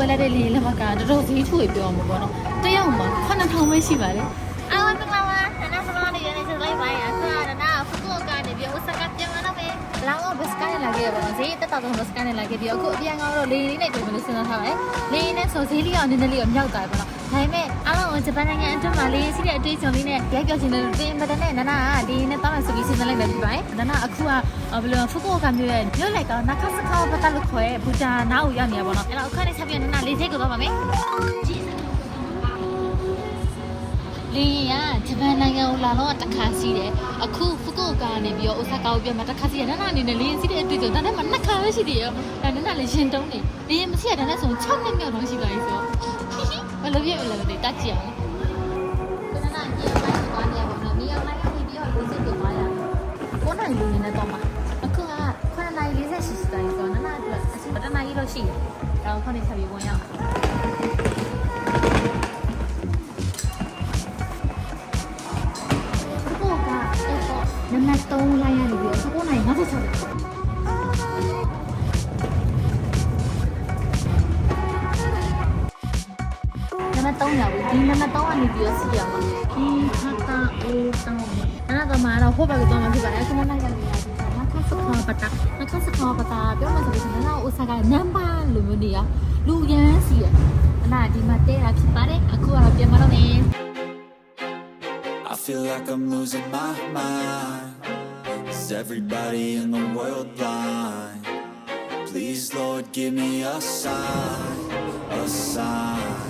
ဝယ်လိုက်တဲ့လေလက်မကတော်တော်ဈေးချိုးပြောမှာပေါ့နော်တယောက်မှာ9000ပဲရှိပါတယ်အော်မင်္ဂလာပါနနာဖလောနေရနေစလိုက်ပါရဆရာနာဖကုကနေပြီးဥစကပြန်လာမယ်လောင်းဘစကနေလာခဲ့ပါတော့ဈေးတက်တော့ဘစကနေလာခဲ့ပြီးအခုအပြန်ကတော့လေလေးနဲ့တွေ့မလို့စဉ်းစားထားပါတယ်လေနဲ့ဆိုဈေးလေးကနည်းနည်းလေးတော့မြောက်သွားပြီပေါ့နော် ဒါပေမဲ့အားလုံးဂျပန်နိုင်ငံအတွင်းမှာလေရှိတဲ့အတွေ့အကြုံလေးနဲ့ရိုက်ပြောချင်တယ်တင်မတဲ့နဲ့နနာကလေနဲ့တောင်းဆိုပြီးစဉ်းစားလိုက်မယ်ပြပါတယ်နနာအခုကဘယ်လိုဖကုကမျိုးရဲ့မြို့လိုက်ကတော့နခစခောပတ်တက်လို့ခေါ်ရဲ့ဘူတာနားကိုရောက်နေရပါတော့အဲ့တော့အခါနဲ့ဆက်ပြီးနနာလေးစိတ်ကိုတော့ပါမယ်လင်းရင်ကဂျပန်နိုင်ငံကိုလာတော့တစ်ခါစီးတယ်အခုဖုကုအိုကာကနေပြီးတော့အိုဆာကာကိုပြန်มาတစ်ခါစီးတယ်နာနာအနေနဲ့လင်းရင်စီးတဲ့အတွေ့အကြုံဒါနဲ့မှနှစ်ခါပဲရှိသေးရောဒါနဲ့နာလည်းရင်တုံးနေလင်းရင်မစီးရတဲ့နဲ့ဆို6နှစ်မြောက်တော့ရှိပါပြီဆို ဘယ်လိုဖြစ်လဲမသိတက်ကြည့်အောင်ဘယ်နာကြည့်လိုက်သွားနေပါတော့မြေအောင်လိုက်ပြီးပြီးတော့လူစစ်ကိုသွားရတယ်ကိုနိုင်လူနေနဲ့တော့မှာအခုက9နိုင်48စီးတိုင်းဆိုတော့နာနာအတွက်အစီပတနာကြီးလို့ရှိတယ်ဒါကိုခေါင်းနေချက်ပြီးဝင်ရအောင်ကိုကအဲ့တော့နံပါတ်3လိုက်ရနေပြီးတော့19နိုင်56 နံပါတ်3ရောက်ပြီဒီနံပါတ်3ကနေပြီးတော့စီရမှာဒီဟာတာအိုးတောင်းအဲ့ဒါကမှတော့ဟိုဘက်ကတော့မှဖြစ်ပါတယ်ခုနလိုက်ရနေရတယ်နခစခေါ်ပတာနခစခေါ်ပတာပြောမှဆိုလို့ရှိရင်တော့ဥစားကနံပါတ်လိုမျိုးနေရလူရန်စီရအဲ့ဒါဒီမှာတဲတာဖြစ်ပါတယ်အခုကတော့ပြန်မလို့နေ I feel like I'm losing my mind. Is everybody in the world blind? Please, Lord, give me a sign, a sign.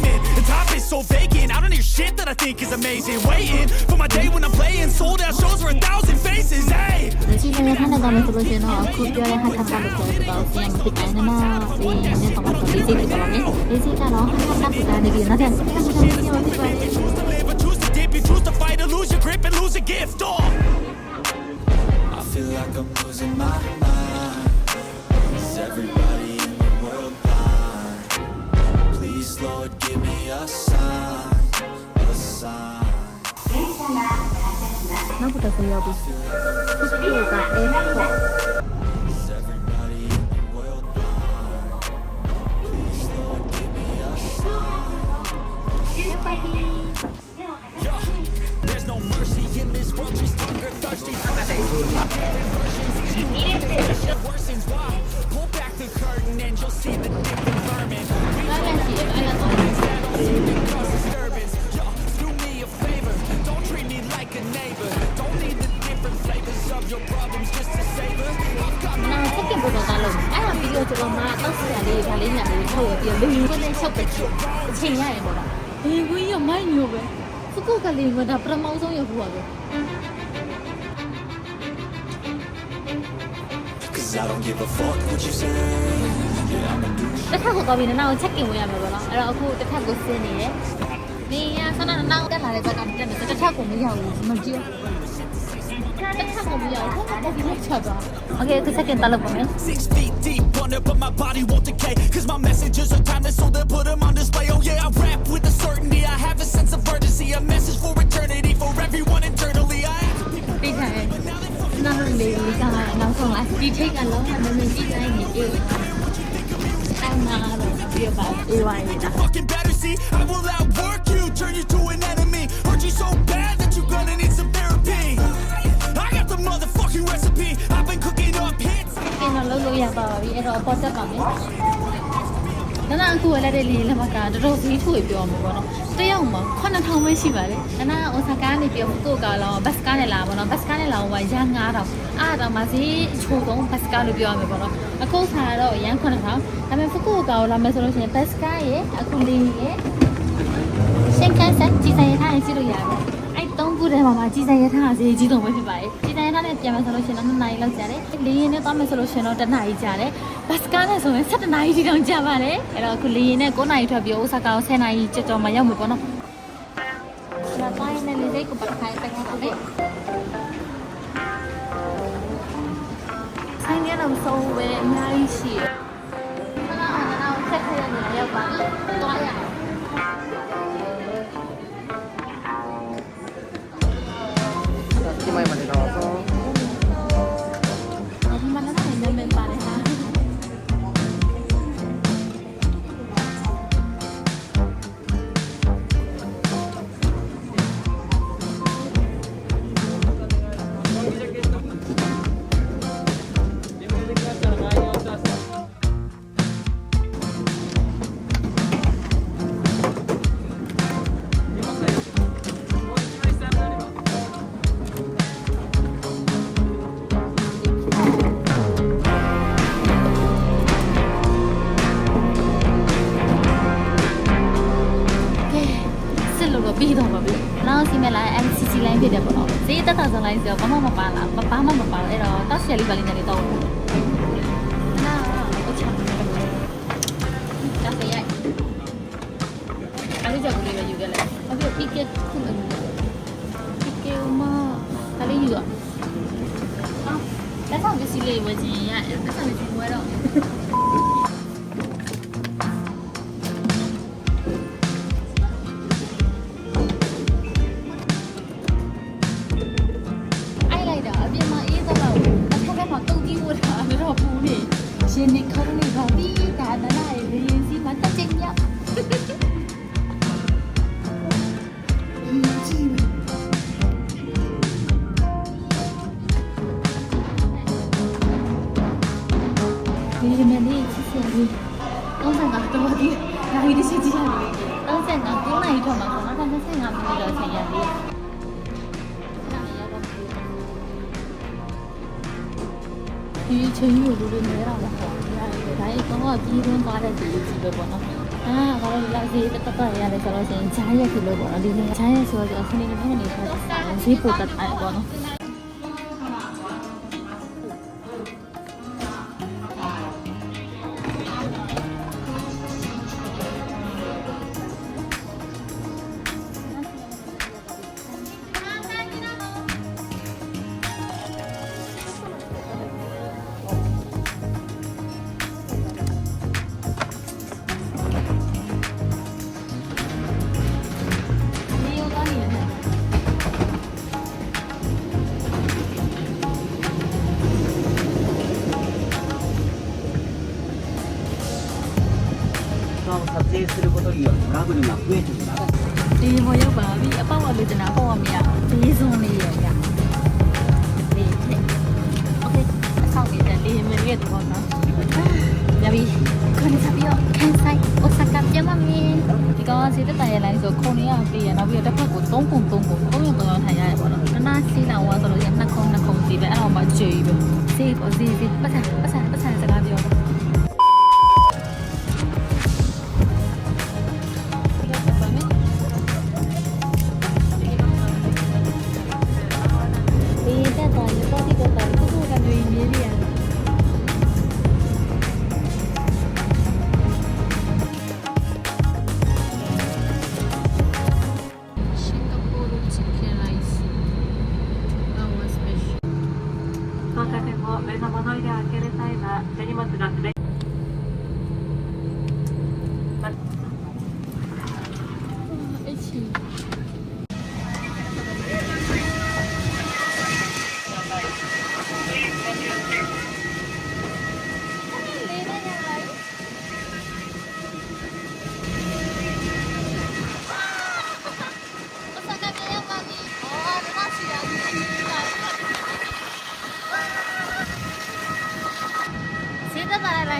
think is amazing. Waiting for my day when I'm playing. Sold out shows for a thousand faces. Hey! ဒီနေ့ထားနေတော့မယ်ဆိုလို့ရှိရင်တော့အခုပြောရဟာတာလို့ပြောတော့ပြန်မဖြစ်တိုင်းနော်ဒီနေ့တော့မှဒီစိတ်ကတော့မယ်ဒီစိတ်ကတော့ဟာတာပူတာနေပြီးနောက်ထပ်ဆက်ဆက်ဆက်ပြန်မဖြစ်ပါဘူး Choose to live or choose to dip. You choose to fight or lose your grip and lose a gift. Oh! I feel like I'm losing my mind. Is everybody in the world blind? Please, Lord, give me a sign, a sign. နောက်တော့ဆိုရောက်ပြီ ပြီးတော့ကျွန်တော်မှတောက်စရာလေးဒါလေးညာလေးထုတ်ရပြီးလူကိုလည်းချုပ်တယ်အချိန်ရရင်ပေါ့လားဒီကွင်းရမိုင်းညိုပဲဖကုကလေးကဒါပထမဆုံးရခုပါပဲ Cause I don't give a fuck what you say. Yeah, I'ma do တစ်ခါကိုကောင်းပြီနာကိုချက်ကင်ဝင်ရမယ်ပေါ့နော်အဲ့တော့အခုတစ်ခါကိုဆင်းနေတယ်နေရဆန္ဒနာတက်လာတဲ့ဘက်ကတက်နေတစ်ခါကိုမရဘူးမကြည့်တစ်ခါကိုမရဘူးဟိုက Okay, okay, second talak. Six feet deep under, but my body won't decay. Cause my messages are timeless, so they put them on display. Oh yeah, I rap with a certainty. I have a sense of urgency, a message for eternity, for everyone internally. I Fucking better see, I will outwork you, turn you to a ရပါပြီအဲ့တော့ပေါ်တက်ပါမယ်နနာအခုလည်းတဲ့လေးလက်မကတော်တော်ဈေးထွေပြောမှာပေါ့နော်တယောက်မှာ9000ပဲရှိပါတယ်နနာအိုဆာကာကနေပြောကိုကလောဘတ်စကားနဲ့လာပေါ့နော်ဘတ်စကားနဲ့လာဟိုကရန်9000အားတော့မှဈေးချိုးဆုံးဘတ်စကားလို့ပြောရမှာပေါ့နော်အခုခါတော့ရန်9000ဒါပေမဲ့ဖကုကာကိုလာမယ်ဆိုလို့ရှိရင်ဘတ်စကားရဲ့အခုလေးရဲ့ရှင်းကန်းဆက်ကြီးဆိုင်ရထားရင်စီးလို့ရတယ် အဲ့သုံးခုထဲမှာမှကြီးဆိုင်ရထားဈေးကြီးဆုံးပဲဖြစ်ပါတယ်ကြီးဆိုင်ရထားနဲ့ပြန်မယ်ဆိုလို့ရှိရင်တော့2နာရီလောက်ကြာတယ်လေရင်နဲ့သွားမယ်ဆိုလို့ရှိရင်တော့1နာရီကြာတယ်ဘတ်စကားနဲ့ဆိုရင်7နာရီတိတောင်ကြာပါတယ်အဲ့တော့အခုလေရင်နဲ့9နာရီထွက်ပြီးအိုဆာကာကို10နာရီကြော်ကြော်မှရောက်မှာပေါ့နော်ဒါတိုင်းနဲ့လေစိတ်ကိုပတ်ခိုင်းတဲ့ကောင်လေးရတော့ဆုံးပဲအများကြီးရှိတယ်ခဏအောင်ခဏအောင်ခက်ခဲနေရောက်ပါပြီသွားရ အောင်ဒီမိုင်းမှာတော့ ပြီ။နောက်စီမဲ့လာ MCC line ဖြစ်တယ်ပေါ့နော်။ဈေးတက်တာဆုံး line ဆိုတော့ဘာမှမပါလား။ဘာမှမပါဘူး။အဲ့တော့တောက်ရှယ်လေးပါလေးနဲ့တော့နာအချမ်းတယ်။ဒါပေရိုက်။အဲ့ဒီကြောင့်လေးပဲယူခဲ့လိုက်။အခု picket ခုနက picket မှာဒါလေးယူတော့အော်လက်ဆောင်ပစ္စည်းလေးဝယ်ခြင်းရလက်ဆောင်ပစ္စည်းဝယ်တော့ 35ကိုနိုင်ထောက်မှာဆိုတော့25မိနစ်တော့ချိန်ရသေးတယ်ဒီချိန်ကြီးကိုလူတွေနေတာမဟုတ်ဘူး။ဒါကြီးကတော့ကြီးတွန်းသွားတဲ့သူကြီးပဲပေါ့နော်။အာကတော့လာစီတက်တက်ရတယ်ဆိုတော့ရှင်ဂျားရက်ဖြစ်လို့ပေါ့နော်။ဒီနေ့ဂျားရက်ဆိုတော့ခဏနေခဏနေဆိုတော့ဈေးပိုတက်တယ်ပေါ့နော်။ ပြီ။အပေါက်အလို့တနာပေါ့မရ။ဒီစုံလေးရရ။ဒီနဲ့။ Okay အဆောင်နေတဲ့လေးမလေးတော့နော်။ရပြီ။ခဏစားပြီးတော့ကန်ဆိုင်အိုဆာကာပြန်မမင်းဒီကောင်စီတက်တိုင်ရလိုင်းဆိုခုံနေရပြေးရနောက်ပြီးတော့တစ်ဖက်ကို3ခု3ခု3ရုံ3ရုံထိုင်ရတယ်ပေါ့နော်။တနာစီလာဝါဆိုလို့ရနှစ်ခုနှစ်ခုစီပဲအဲ့တော့မှကြွေပဲ။စီပေါ့စီစီပတ်စံပတ်စံပတ်စံ 交差点を上の物入れを開ける際は手荷物が滑り。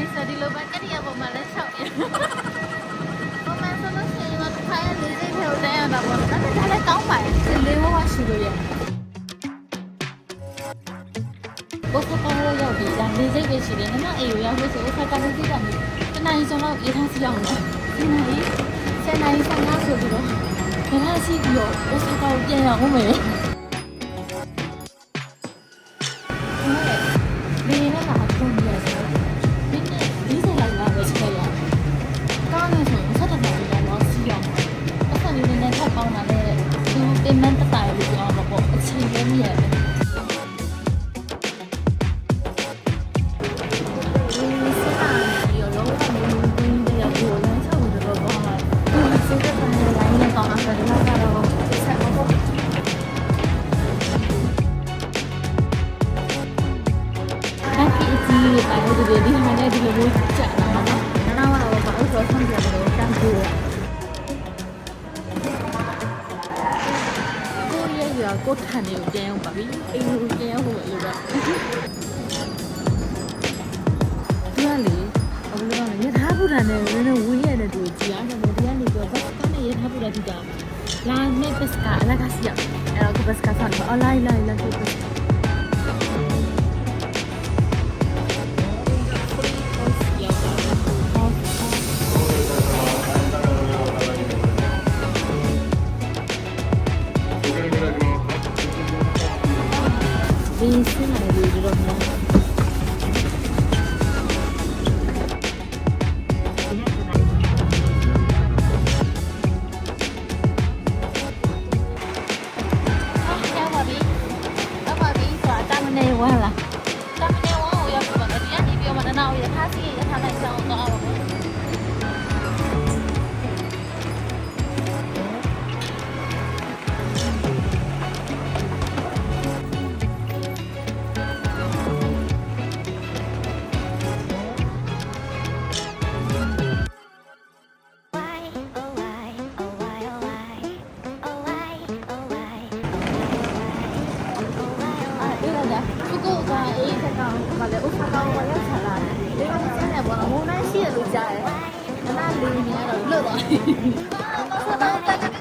တနာလိုင်းစဒီလိုပဲကတိရပေါ်မှာလက်ချောက်ရ။ပုံမှန်ဆိုလို့ရှိရင်တော့တစ်ခါရလေးလေးထဲကိုတန်းရတာပေါ့။ဒါပေမဲ့ဒါလည်းကောင်းပါရဲ့။လေးဘဝရှိလို့ရတယ်။ဘုခကောင်းလို့ရောက်ပြီ။ဒါလေးစိတ်ပဲရှိတယ်။နမအေကိုရောက်လို့ဆိုဥက္ကဋ္ဌကလေးကလည်းတနင်္လာနေ့ဆုံးတော့အေးထားစီအောင်တယ်။ဒီနေ့ဆယ်နိုင်ဆောင်ရဆိုပြီးတော့ငါစီပြီးတော့ဥက္ကဋ္ဌကိုပြန်ရအောင်မယ်။ ကိုရဲ့ရကိုထန်နေကိုပြန်အောင်ပါပြီအိမ်ကိုပြန်အောင်လို့ပဲဒီကလေအဘလို့ကရထားပူတာနဲ့နည်းနည်းဝင်းရတဲ့တူကြီးအားနဲ့ဒီကနေပြောဘတ်ကနေရထားပူတာဒီတာလာမေပစကာအလကာစီယအဲ့တော့ဘတ်စကာဆန်အလိုက်လိုက်လိုက် ကကိုကအေးတဲ့ကောင်ကလည်းဥစ္စာကောင်ကလည်းဆလာတယ်ဒီမှာစနေပေါ်တော့ဟိုနိုင်ရှိရလို့ကြားတယ်။နားလေးနေတော့လွတ်သွားပြီ။